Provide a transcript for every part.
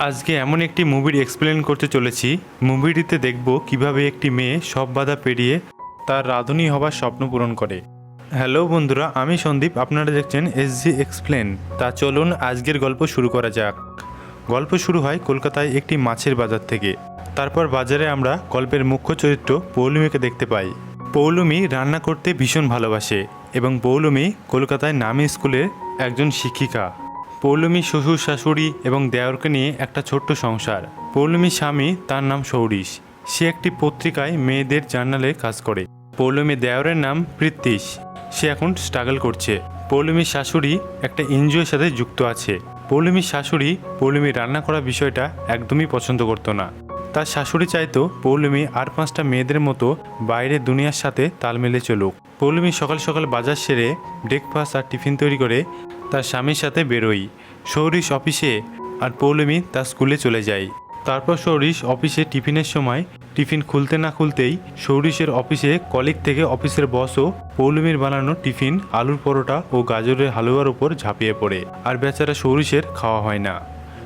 আজকে এমন একটি মুভির এক্সপ্লেন করতে চলেছি। মুভিটিতে দেখব কীভাবে একটি মেয়ে সব বাধা পেরিয়ে তার রাঁধুনি হবার স্বপ্ন পূরণ করে। হ্যালো বন্ধুরা, আমি সন্দীপ, আপনারা দেখছেন এস জি এক্সপ্লেন তা চলুন আজকের গল্প শুরু করা যাক। গল্প শুরু হয় কলকাতায় একটি মাছের বাজার থেকে। তারপর বাজারে আমরা গল্পের মুখ্য চরিত্র পৌলুমিকে দেখতে পাই। পৌলুমি রান্না করতে ভীষণ ভালোবাসে এবং পৌলুমি কলকাতায় নামী স্কুলের একজন শিক্ষিকা। পৌলমী শ্বশুর শাশুড়ি এবং দেওরকে নিয়ে একটা ছোট্ট সংসার। পৌলমীর স্বামী, তার নাম সৌরিশ। সে একটি পত্রিকায় মেয়েদের জার্নালে কাজ করে। পৌলমী দেওরের নাম প্রীতিশ। সে এখন স্ট্রাগল করছে। পৌলমীর শাশুড়ি একটা এনজিওর সাথে যুক্ত আছে। পৌলমীর শাশুড়ি পৌলমী রান্না করা বিষয়টা একদমই পছন্দ করতো না। তার শাশুড়ি চাইতো পৌলমী আর পাঁচটা মেয়েদের মতো বাইরে দুনিয়ার সাথে তাল মেলে চলুক। পৌলমী সকাল সকাল বাজার সেরে ব্রেকফাস্ট আর টিফিন তৈরি করে তার স্বামীর সাথে বেরোই। সৌরিশ অফিসে আর পৌলমি তার স্কুলে চলে যায়। তারপর সৌরিশ অফিসে টিফিনের সময় টিফিন খুলতে না খুলতেই সৌরিশের অফিসে কলিগ থেকে অফিসের বসও পৌলমির বানানো টিফিন, আলুর পরোটা ও গাজরের হালুয়ার উপর ঝাঁপিয়ে পড়ে। আর বেচারা সৌরিশের খাওয়া হয় না।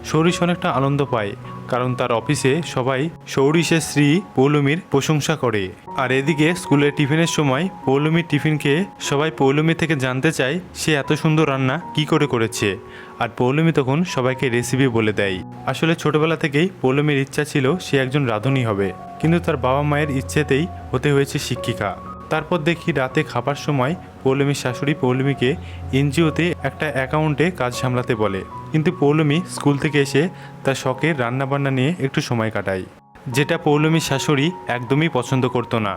সৌরিশ অনেকটা আনন্দ পায়। কারণ তার অফিসে সবাই সৌরিশের স্ত্রী পৌলমীর প্রশংসা করে। আর এদিকে স্কুলের টিফিনের সময় পৌলমীর টিফিন খেয়ে সবাই পৌলমী থেকে জানতে চায়, সে এত সুন্দর রান্না কি করে করেছে। আর পৌলমী তখন সবাইকে রেসিপি বলে দেয়। আসলে ছোটবেলা থেকেই পৌলমীর ইচ্ছা ছিল সে একজন রাঁধুনি হবে। কিন্তু তার বাবা মায়ের ইচ্ছেতেই হতে হয়েছে শিক্ষিকা। তারপর দেখি রাতে খাবার সময় পৌলমীর শাশুড়ি পৌলমীকে এনজিওতে একটা অ্যাকাউন্টে কাজ সামলাতে বলে। কিন্তু পৌলমী স্কুল থেকে এসে তার শখের রান্নাবান্না নিয়ে একটু সময় কাটায়, যেটা পৌলমীর শাশুড়ি একদমই পছন্দ করতো না।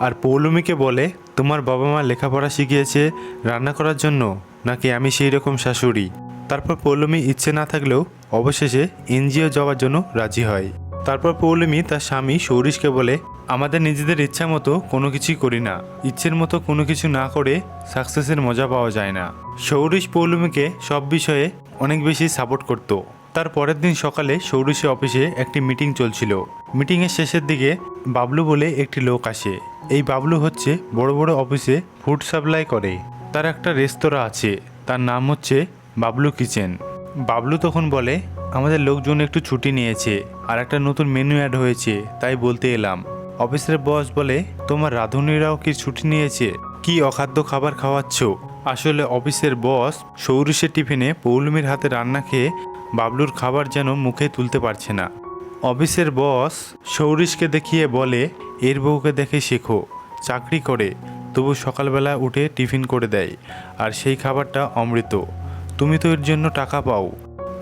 আর পৌলমীকে বলে, তোমার বাবা মা লেখাপড়া শিখিয়েছে রান্না করার জন্য? নাকি আমি সেই রকম শাশুড়ি? তারপর পৌলমী ইচ্ছে না থাকলেও অবশেষে এনজিও যাওয়ার জন্য রাজি হয়। তারপর পৌলমী তার স্বামী সৌরিশকে বলে আমাদের নিজেদের ইচ্ছা মতো কোনো কিছুই করি না। ইচ্ছের মতো কোনো কিছু না করে সাকসেসের মজা পাওয়া যায় না। সৌরিশ পৌলমীকে সব বিষয়ে অনেক বেশি সাপোর্ট করত। তার পরের দিন সকালে সৌরিশের অফিসে একটি মিটিং চলছিল। মিটিংয়ের শেষের দিকে বাবলু বলে একটি লোক আসে। এই বাবলু হচ্ছে বড় বড় অফিসে ফুড সাপ্লাই করে। তার একটা রেস্তোরাঁ আছে। তার নাম হচ্ছে বাবলু কিচেন। বাবলু তখন বলে, আমাদের লোকজন একটু ছুটি নিয়েছে আর একটা নতুন মেনু অ্যাড হয়েছে, তাই বলতে এলাম। অফিসের বস বলে, তোমার রাঁধুনিরাও কি ছুটি নিয়েছে? কি অখাদ্য খাবার খাওয়াচ্ছ? আসলে অফিসের বস সৌরিশের টিফিনে পৌলমীর হাতে রান্না খেয়ে বাবলুর খাবার যেন মুখে তুলতে পারছে না। অফিসের বস সৌরিশকে দেখিয়ে বলে, এর বউকে দেখে শেখো, চাকরি করে, তবু সকালবেলা উঠে টিফিন করে দেয়, আর সেই খাবারটা অমৃত। তুমি তো এর জন্য টাকা পাও।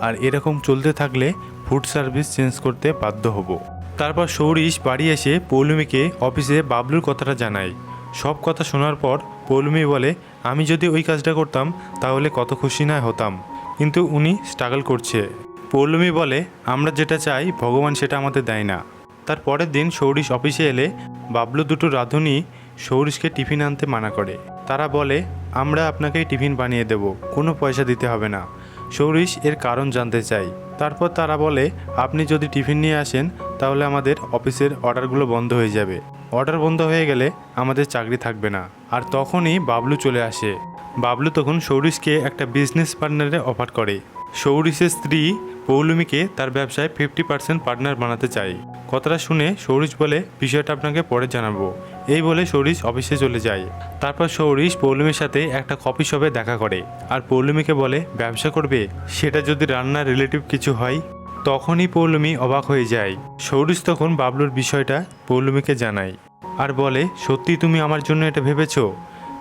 আর এরকম চলতে থাকলে ফুড সার্ভিস চেঞ্জ করতে বাধ্য হব। তারপর সৌরিশ বাড়ি এসে পৌলমীকে অফিসে বাবলুর কথাটা জানায়। সব কথা শোনার পর পৌলমী বলে, আমি যদি ওই কাজটা করতাম, তাহলে কত খুশি না হতাম। কিন্তু উনি স্ট্রাগল করছে। পৌলমী বলে, আমরা যেটা চাই, ভগবান সেটা আমাদের দেয় না। তার পরের দিন সৌরিশ অফিসে এলে বাবলু দুটো রাঁধুনি সৌরিশকে টিফিন আনতে মানা করে। তারা বলে, আমরা আপনাকেই টিফিন বানিয়ে দেব, কোনো পয়সা দিতে হবে না। সৌরিশ এর কারণ জানতে চাই তারপর তারা বলে, আপনি যদি টিফিন নিয়ে আসেন তাহলে আমাদের অফিসের অর্ডারগুলো বন্ধ হয়ে যাবে। অর্ডার বন্ধ হয়ে গেলে আমাদের চাকরি থাকবে না। আর তখনই বাবলু চলে আসে। বাবলু তখন সৌরিশকে একটা বিজনেস পার্টনারে অফার করে। সৌরিশের স্ত্রী পৌলমীকে তার ব্যবসায় ফিফটি পার্সেন্ট পার্টনার বানাতে চায়। কথাটা শুনে সৌরিশ বলে, বিষয়টা আপনাকে পরে জানাব। এই বলে সৌরিশ অফিসে চলে যায়। তারপর সৌরিশ পৌলমীর সাথে একটা কফি শপে দেখা করে। আর পৌলমীকে বলে, ব্যবসা করবে? সেটা যদি রান্নার রিলেটিভ কিছু হয়? তখনই পৌলমি অবাক হয়ে যায়। সৌরিশ তখন বাবলুর বিষয়টা পৌলমিকে জানায় আর বলে সত্যি তুমি আমার জন্য এটা ভেবেছ?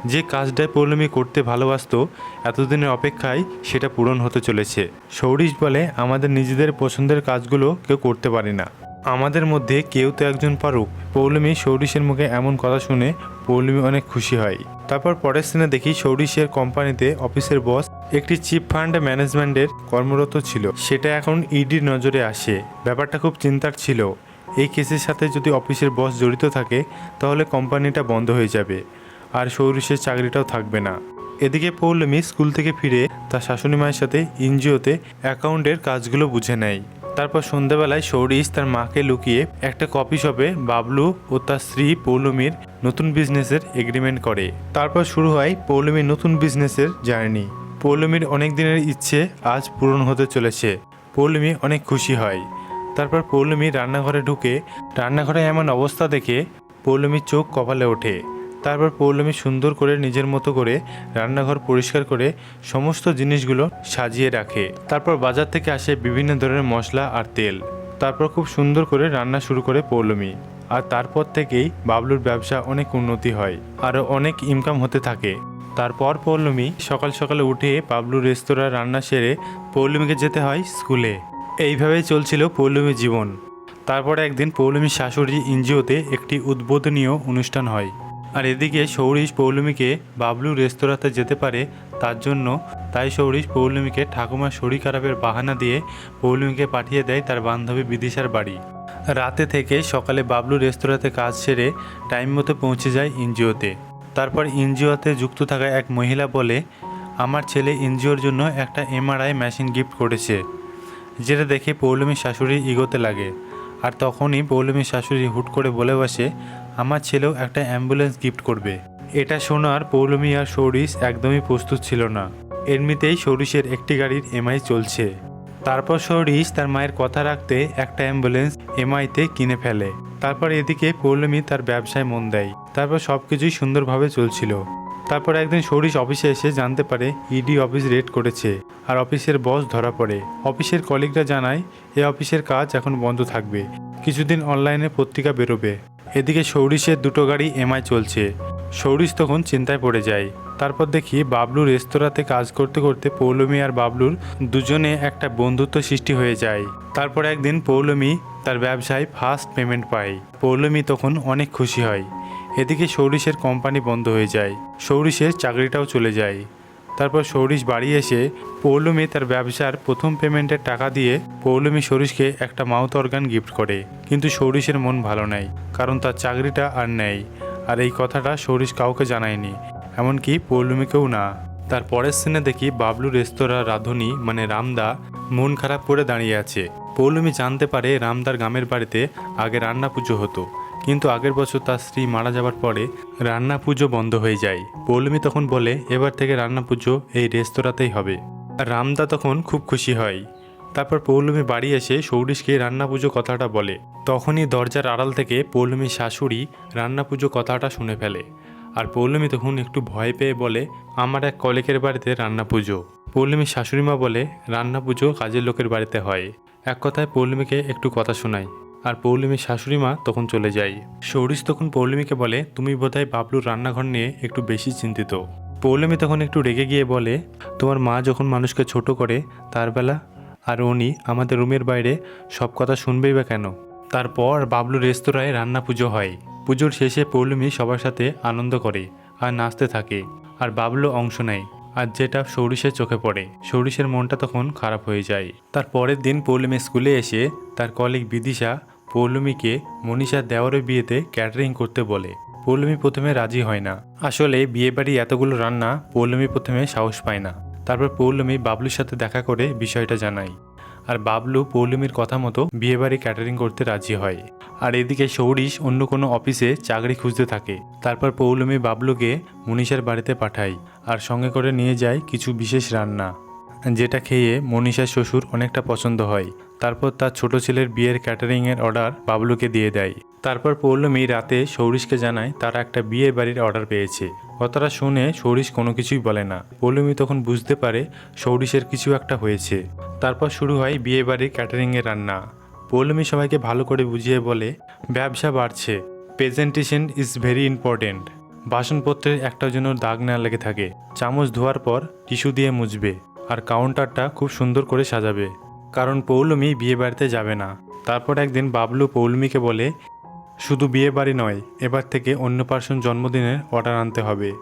যে কাজটায় পৌলমি করতে ভালোবাসত, এতদিনের অপেক্ষায় সেটা পূরণ হতে চলেছে। সৌরিশ বলে, আমাদের নিজেদের পছন্দের কাজগুলো কেউ করতে পারে না। আমাদের মধ্যে কেউ তো একজন পারুক। পৌলমি সৌরিশের মুখে এমন কথা শুনে পৌলমি অনেক খুশি হয়। তারপর পরের সিনে দেখি সৌরিশের কোম্পানিতে অফিসের বস একটি চিপ ফান্ড ম্যানেজমেন্টের কর্মরত ছিল। সেটা এখন ইডির নজরে আসে। ব্যাপারটা খুব চিন্তার ছিল। এই কেসের সাথে যদি অফিসের বস জড়িত থাকে, তাহলে কোম্পানিটা বন্ধ হয়ে যাবে। আর সৌরিশের চাকরিটাও থাকবে না। এদিকে পৌলমি স্কুল থেকে ফিরে তার শাশুড়ি মায়ের সাথে এনজিওতে অ্যাকাউন্টের কাজগুলো বুঝে নেয়। তারপর সন্ধেবেলায় সৌরিশ তার মাকে লুকিয়ে একটা কফি শপে বাবলু ও তার স্ত্রী পৌলমির নতুন বিজনেসের এগ্রিমেন্ট করে। তারপর শুরু হয় পৌলমীর নতুন বিজনেসের জার্নি। পৌলমীর অনেক দিনের ইচ্ছে আজ পূরণ হতে চলেছে। পৌলমি অনেক খুশি হয়। তারপর পৌলমি রান্নাঘরে ঢুকে রান্নাঘরে এমন অবস্থা দেখে পৌলমির চোখ কপালে ওঠে। তারপর পৌলমি সুন্দর করে নিজের মতো করে রান্নাঘর পরিষ্কার করে সমস্ত জিনিসগুলো সাজিয়ে রাখে। তারপর বাজার থেকে আসে বিভিন্ন ধরনের মশলা আর তেল। তারপর খুব সুন্দর করে রান্না শুরু করে পৌলমি। আর তারপর থেকেই বাবলুর ব্যবসা অনেক উন্নতি হয়। আরও অনেক ইনকাম হতে থাকে। তারপর পৌলমি সকাল সকালে উঠে বাবলু রেস্তোরাঁ রান্না সেরে পৌলমীকে যেতে হয় স্কুলে। এইভাবেই চলছিল পৌলমী জীবন। তারপর একদিন পৌলমীর শাশুড়ি এনজিওতে একটি উদ্বোধনীয় অনুষ্ঠান হয়। আর এদিকে সৌরিশ পৌলমীকে বাবলু রেস্তোরাঁতে যেতে পারে তার জন্য, তাই সৌরিশ পৌলমীকে ঠাকুমার শরীর খারাপের বাহানা দিয়ে পৌলমীকে পাঠিয়ে দেয় তার বান্ধবী বিদিশার বাড়ি। রাতে থেকে সকালে বাবলু রেস্তোরাঁতে কাজ সেরে টাইম মতো পৌঁছে যায় এনজিওতে। তারপর এনজিওতে যুক্ত থাকা এক মহিলা বলে, আমার ছেলে এনজিওর জন্য একটা এমআরআই মেশিন গিফট করেছে, যেটা দেখে পৌলমীর শাশুড়ি ইগোতে লাগে। আর তখনই পৌলমীর শাশুড়ি হুট করে বলে বসে, আমার ছেলেও একটা অ্যাম্বুলেন্স গিফট করবে। এটা শোনার পৌলমী আর সৌরিশ একদমই প্রস্তুত ছিল না। এমনিতেই সৌরিশের একটি গাড়ির এমআই চলছে। তারপর সৌরিশ তার মায়ের কথা রাখতে একটা অ্যাম্বুলেন্স এমআইতে কিনে ফেলে। তারপর এদিকে পৌলমী তার ব্যবসায় মন দেয়। তারপর সব কিছুই সুন্দরভাবে চলছিল। তারপর একদিন সৌরিশ অফিসে এসে জানতে পারে ইডি অফিস রেড করেছে আর অফিসের বস ধরা পড়ে। অফিসের কলিগরা জানায়, এ অফিসের কাজ এখন বন্ধ থাকবে। কিছুদিন অনলাইনে পত্রিকা বেরোবে। এদিকে সৌরিশের দুটো গাড়ি এমআই চলছে। সৌরিশ তখন চিন্তায় পড়ে যায়। তারপর দেখি বাবলু রেস্তোরাঁতে কাজ করতে করতে পৌলমি আর বাবলুর দুজনে একটা বন্ধুত্ব সৃষ্টি হয়ে যায়। তারপর একদিন পৌলমি তার ব্যবসায় ফার্স্ট পেমেন্ট পায়। পৌলমি তখন অনেক খুশি হয়। এদিকে সৌরিশের কোম্পানি বন্ধ হয়ে যায়। সৌরিশের চাকরিটাও চলে যায়। তারপর সৌরিশ বাড়ি এসে পৌলমি তার ব্যবসার প্রথম পেমেন্টের টাকা দিয়ে পৌলমি সৌরিশকে একটা মাউথ অর্গান গিফট করে। কিন্তু সৌরিশের মন ভালো নেই, কারণ তার চাকরিটা আর নেই। আর এই কথাটা সৌরিশ কাউকে জানায়নি। এমনকি পৌলমীকেও না। তার পরের সিনে দেখি বাবলু রেস্তোরাঁ রাঁধুনি মানে রামদা, মন খারাপ করে দাঁড়িয়ে আছে। পৌলমী জানতে পারে রামদার গ্রামের বাড়িতে আগে রান্না পুজো হতো। কিন্তু আগের বছর তার স্ত্রী মারা যাবার পরে রান্না পুজো বন্ধ হয়ে যায়। পৌলমী তখন বলে, এবার থেকে রান্না পুজো এই রেস্তোরাঁতেই হবে। রামদা তখন খুব খুশি হয়। তারপর পৌলমী বাড়ি এসে সৌরিশকে রান্না পুজো কথাটা বলে। তখনই দরজার আড়াল থেকে পৌলমীর শাশুড়ি রান্না পুজো কথাটা শুনে ফেলে। আর পৌলমী তখন একটু ভয় পেয়ে বলে, আমার এক কলেকের বাড়িতে রান্না পুজো। পৌলমীর শাশুড়িমা বলে, রান্না পুজো কাজের লোকের বাড়িতে হয়। এক কথায় পৌলমীকে একটু কথা শোনায় আর পৌলমীর শাশুড়ি মা তখন চলে যায়। সৌরিশ তখন পৌলমীকে বলে, তুমি বোধহয় বাবলুর রান্নাঘর নিয়ে একটু বেশি চিন্তিত। পৌলমী তখন একটু রেগে গিয়ে বলে, তোমার মা যখন মানুষকে ছোট করে, তার বেলা আর উনি আমাদের রুমের বাইরে সব কথা শুনবেই বা কেন? তারপর বাবলু রেস্তোরাঁয় রান্না পুজো হয়। পুজোর শেষে পৌলমি সবার সাথে আনন্দ করে আর নাচতে থাকে। আর বাবলু অংশ নেয়। আর যেটা সৌরিশের চোখে পড়ে সৌরিশের মনটা তখন খারাপ হয়ে যায়। তার পরের দিন পৌলমি স্কুলে এসে তার কলিগ বিদিশা পৌলমিকে মনীষার দেওয়ারের বিয়েতে ক্যাটারিং করতে বলে। পৌলমি প্রথমে রাজি হয় না। আসলে বিয়েবাড়ি এতগুলো রান্না পৌলমি প্রথমে সাহস পায় না। তারপর পৌলমি বাবলুর সাথে দেখা করে বিষয়টা জানায়। আর বাবলু পৌলমীর কথা মতো বিয়েবাড়ি ক্যাটারিং করতে রাজি হয়। আর এদিকে সৌরিশ অন্য কোনো অফিসে চাকরি খুঁজতে থাকে। তারপর পৌলমী বাবলুকে মনীষার বাড়িতে পাঠায়। আর সঙ্গে করে নিয়ে যায় কিছু বিশেষ রান্না। যেটা খেয়ে মনীষার শ্বশুর অনেকটা পছন্দ হয়। তারপর তার ছোট ছেলের বিয়ের ক্যাটারিংয়ের অর্ডার বাবলুকে দিয়ে দেয়। তারপর পৌলমী রাতে সৌরিশকে জানায় তারা একটা বিয়ে বাড়ির অর্ডার পেয়েছে। কথাটা শুনে সৌরিশ কোনো কিছুই বলে না। পৌলমী তখন বুঝতে পারে সৌরিশের কিছু একটা হয়েছে। তারপর শুরু হয় বিয়ে বাড়ির ক্যাটারিংয়ের রান্না। পৌলমী সবাইকে ভালো করে বুঝিয়ে বলে, ব্যবসা বাড়ছে। Presentation is very important. বাসনপত্রের একটা জন্য দাগ না লেগে থাকে। চামচ ধোয়ার পর টিস্যু দিয়ে মুছবে। আর কাউন্টারটা খুব সুন্দর করে সাজাবে। কারণ পৌলমি বিয়ে বাড়িতে যাবে না। তারপর একদিন বাবলু পৌলমিকে বলে, শুধু বিয়ে বাড়ি নয়, এবার থেকে অন্য পার্সন জন্মদিনের অর্ডার আনতে হবে।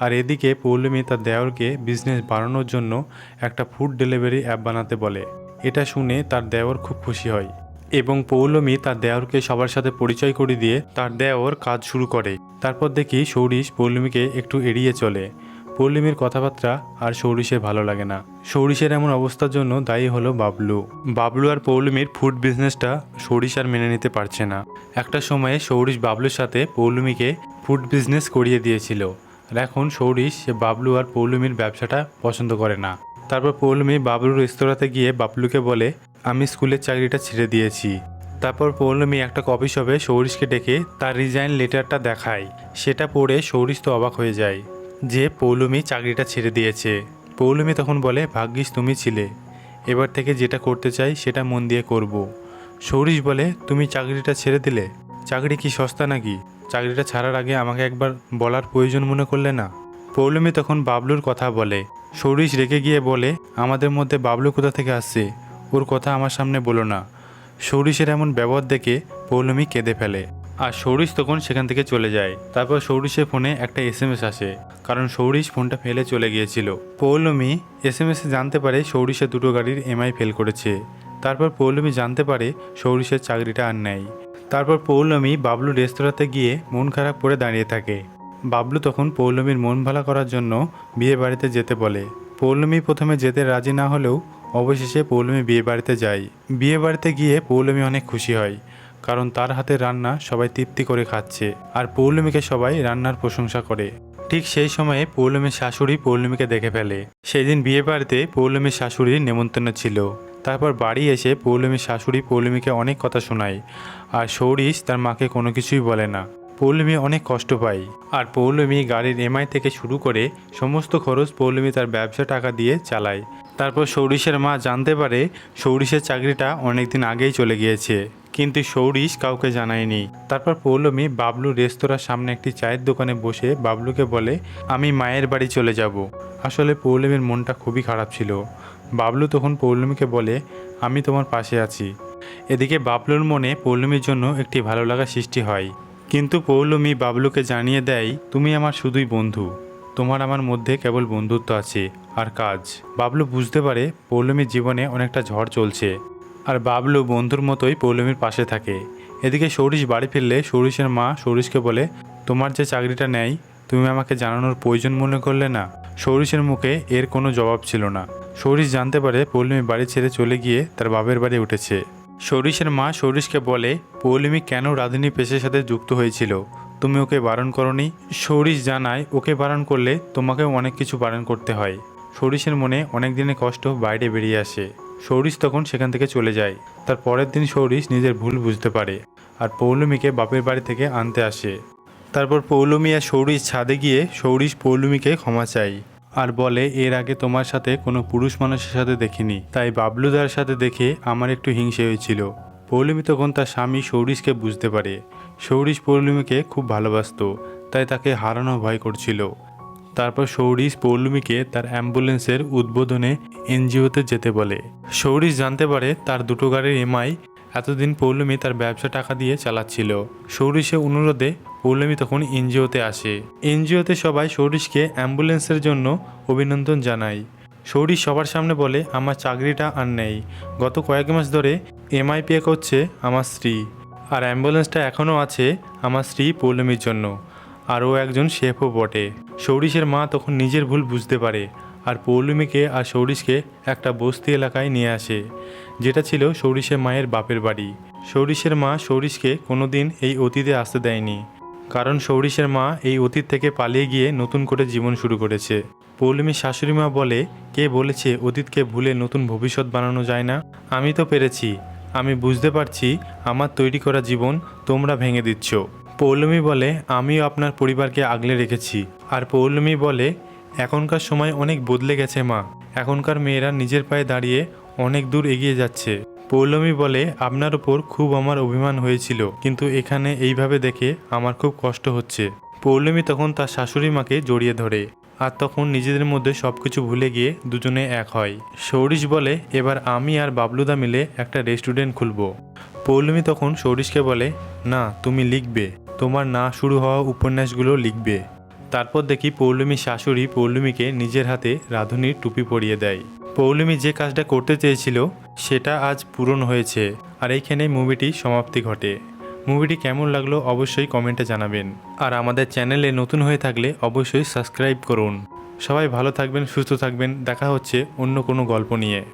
আর এদিকে পৌলমি তার দেওরকে বিজনেস বাড়ানোর জন্য একটা ফুড ডেলিভারি অ্যাপ বানাতে বলে। এটা শুনে তার দেওর খুব খুশি হয় এবং পৌলমি তার দেওরকে সবার সাথে পরিচয় করে দিয়ে তার দেওর কাজ শুরু করে। তারপর দেখি সৌরিশ পৌলমিকে একটু এড়িয়ে চলে। পৌলমীর কথাবার্তা আর সৌরিশের ভালো লাগে না। সৌরিশের এমন অবস্থার জন্য দায়ী হলো বাবলু। বাবলু আর পৌলমীর ফুড বিজনেসটা সৌরিশ আর মেনে নিতে পারছে না। একটা সময়ে সৌরিশ বাবলুর সাথে পৌলমীকে ফুড বিজনেস করিয়ে দিয়েছিল। আর এখন সৌরিশ সে বাবলু আর পৌলমীর ব্যবসাটা পছন্দ করে না। তারপর পৌলমী বাবলুর রেস্তোরাঁতে গিয়ে বাবলুকে বলে, আমি স্কুলের চাকরিটা ছেড়ে দিয়েছি। তারপর পৌলমী একটা কপি শপে সৌরিশকে ডেকে তার রিজাইন লেটারটা দেখায়। সেটা পড়ে সৌরিশ তো অবাক হয়ে যায়। যে পৌলমী চাকরিটা ছেড়ে দিয়েছে। পৌলমী তখন বলে, ভাগ্যিস তুমি ছিলে। এবার থেকে যেটা করতে চাই সেটা মন দিয়ে করব। সৌরিশ বলে, তুমি চাকরিটা ছেড়ে দিলে? চাকরি কি সস্তা নাকি? চাকরিটা ছাড়ার আগে আমাকে একবার বলার প্রয়োজন মনে করলে না? পৌলমী তখন বাবলুর কথা বলে। সৌরিশ রেগে গিয়ে বলে, আমাদের মধ্যে বাবলু কোথা থেকে আসছে? ওর কথা আমার সামনে বলো না। সৌরিশের এমন ব্যবহার দেখে পৌলমী কেঁদে ফেলে। আর সৌরিশ তখন সেখান থেকে চলে যায়। তারপর সৌরিশের ফোনে একটা এস এম এস আসে। কারণ সৌরিশ ফোনটা ফেলে চলে গিয়েছিল। পৌলমি এস এম জানতে পারে সৌরিশের দুটো গাড়ির এমআই ফেল করেছে। তারপর পৌলমি জানতে পারে সৌরিশের চাকরিটা আর নেয় তারপর পৌলমি বাবলু রেস্তোরাঁতে গিয়ে মন খারাপ করে দাঁড়িয়ে থাকে। বাবলু তখন পৌলমীর মন ভালো করার জন্য বিয়ে বাড়িতে যেতে বলে। পৌলমী প্রথমে যেতে রাজি না হলেও অবশেষে পৌলমী বিয়ে বাড়িতে যায়। বিয়ে বাড়িতে গিয়ে পৌলমী অনেক খুশি হয়। কারণ তার হাতের রান্না সবাই তৃপ্তি করে খাচ্ছে আর পৌলমীকে সবাই রান্নার প্রশংসা করে। ঠিক সেই সময়ে পৌলমীর শাশুড়ি পৌলমীকে দেখে ফেলে। সেই দিন বিয়ে বাড়িতে পৌলমীর শাশুড়ির নেমন্তন্ন ছিল। তারপর বাড়ি এসে পৌলমীর শাশুড়ি পৌলমীকে অনেক কথা শোনায় আর সৌরিশ তার মাকে কোনো কিছুই বলে না। পৌলমী অনেক কষ্ট পায় আর পৌলমী গাড়ির এমআই থেকে শুরু করে সমস্ত খরচ পৌলমী তার ব্যবসা টাকা দিয়ে চালায়। তারপর সৌরিশের মা জানতে পারে সৌরিশের চাকরিটা অনেকদিন আগেই চলে গিয়েছে। কিন্তু সৌরিশ কাউকে জানায়নি। তারপর পৌলমী বাবলু রেস্তোরাঁর সামনে একটি চায়ের দোকানে বসে বাবলুকে বলে, আমি মায়ের বাড়ি চলে যাব। আসলে পৌলমীর মনটা খুবই খারাপ ছিল। বাবলু তখন পৌলমীকে বলে, আমি তোমার পাশে আছি। এদিকে বাবলুর মনে পৌলমীর জন্য একটি ভালো লাগা সৃষ্টি হয়। কিন্তু পৌলমী বাবলুকে জানিয়ে দেয়, তুমি আমার শুধুই বন্ধু। তোমার আমার মধ্যে কেবল বন্ধুত্ব আছে আর কাজ। বাবলু বুঝতে পারে পৌলমীর জীবনে অনেকটা ঝড় চলছে। আর বাবলু বন্ধুর মতোই পৌলমীর পাশে থাকে। এদিকে সৌরিশ বাড়ি ফিরলে সৌরিশের মা সৌরিশকে বলে, তোমার যে চাকরিটা নেয় তুমি আমাকে জানানোর প্রয়োজন মনে করলে না? সৌরিশের মুখে এর কোনো জবাব ছিল না। সৌরিশ জানতে পারে পৌলমী বাড়ি ছেড়ে চলে গিয়ে তার বাবের বাড়ি উঠেছে। সৌরিশের মা সৌরিশকে বলে, পৌলমী কেন রাধুনী পেশার সাথে যুক্ত হয়েছিল? তুমি ওকে বারণ করনি? সৌরিশ জানায়, ওকে বারণ করলে তোমাকেও অনেক কিছু বারণ করতে হয়। সৌরিশের মনে অনেক দিনের কষ্ট বাইরে বেরিয়ে আসে। সৌরিশ তখন সেখান থেকে চলে যায়। তার পরের দিন সৌরিশ নিজের ভুল বুঝতে পারে আর পৌলমীকে বাপের বাড়ি থেকে আনতে আসে। তারপর পৌলমী আর সৌরিশ ছাদে গিয়ে সৌরিশ পৌলমীকে ক্ষমা চাই আর বলে, এর আগে তোমার সাথে কোনো পুরুষ মানুষের সাথে দেখিনি। তাই বাবলুদার সাথে দেখে আমার একটু হিংসে হয়েছিল। পৌলমী তখন তার স্বামী সৌরিশকে বুঝতে পারে। সৌরিশ পৌলমীকে খুব ভালোবাসতো, তাই তাকে হারানো ভয় করছিল। তারপর সৌরিশ পৌলমীকে তার অ্যাম্বুলেন্সের উদ্বোধনে এনজিওতে যেতে বলে। সৌরিশ জানতে পারে তার দুটো গাড়ির এমআই, এতদিন পৌলমী তার ব্যবসা টাকা দিয়ে চালাচ্ছিল। সৌরিশের অনুরোধে পৌলমী তখন এনজিওতে আসে। এনজিওতে সবাই সৌরিশকে অ্যাম্বুলেন্সের জন্য অভিনন্দন জানায়। সৌরিশ সবার সামনে বলে, আমার চাকরিটা আর নেই। গত কয়েক মাস ধরে এমআই পে করছে আমার স্ত্রী। আর অ্যাম্বুলেন্সটা এখনও আছে আমার স্ত্রী পৌলমীর জন্য। আর ও একজন শেফও বটে। সৌরিশের মা তখন নিজের ভুল বুঝতে পারে আর পৌলমীকে আর সৌরিশকে একটা বস্তি এলাকায় নিয়ে আসে, যেটা ছিল সৌরিশের মায়ের বাপের বাড়ি। সৌরিশের মা সৌরিশকে কোনোদিন এই অতীতে আসতে দেয়নি, কারণ সৌরিশের মা এই অতীত থেকে পালিয়ে গিয়ে নতুন করে জীবন শুরু করেছে। পৌলমীর শাশুড়ি মা বলে, কে বলেছে অতীতকে ভুলে নতুন ভবিষ্যৎ বানানো যায় না? আমি তো পেরেছি। আমি বুঝতে পারছি আমার তৈরি করা জীবন তোমরা ভেঙে দিচ্ছ। পৌলমী বলে, আমিও আপনার পরিবারকে আগলে রেখেছি। আর পৌলমী বলে, এখনকার সময় অনেক বদলে গেছে, মা। এখনকার মেয়েরা নিজের পায়ে দাঁড়িয়ে অনেক দূর এগিয়ে যাচ্ছে। পৌলমী বলে, আপনার ওপর খুব আমার অভিমান হয়েছিল, কিন্তু এখানে এইভাবে দেখে আমার খুব কষ্ট হচ্ছে। পৌলমী তখন তার শাশুড়ি মাকে জড়িয়ে ধরে। আর তখন নিজেদের মধ্যে সব কিছু ভুলে গিয়ে দুজনে এক হয়। সৌরিশ বলে, এবার আমি আর বাবলুদা মিলে একটা রেস্টুরেন্ট খুলবো। পৌলমি তখন সৌরিশকে বলে, না, তুমি লিখবে। তোমার না শুরু হওয়া উপন্যাসগুলো লিখবে। তারপর দেখি পৌলমী শাশুড়ি পৌলমীকে নিজের হাতে রাঁধুনির টুপি পরিয়ে দেয়। পৌলমী যে কাজটা করতে চেয়েছিল, সেটা আজ পূরণ হয়েছে, আর এইখানে মুভিটি সমাপ্তি ঘটে। মুভিটি কেমন লাগল অবশ্যই কমেন্টে জানাবেন। আর আমাদের চ্যানেলে নতুন হয়ে থাকলে অবশ্যই সাবস্ক্রাইব করুন। সবাই ভালো থাকবেন, সুস্থ থাকবেন। দেখা হচ্ছে অন্য কোনো গল্প নিয়ে।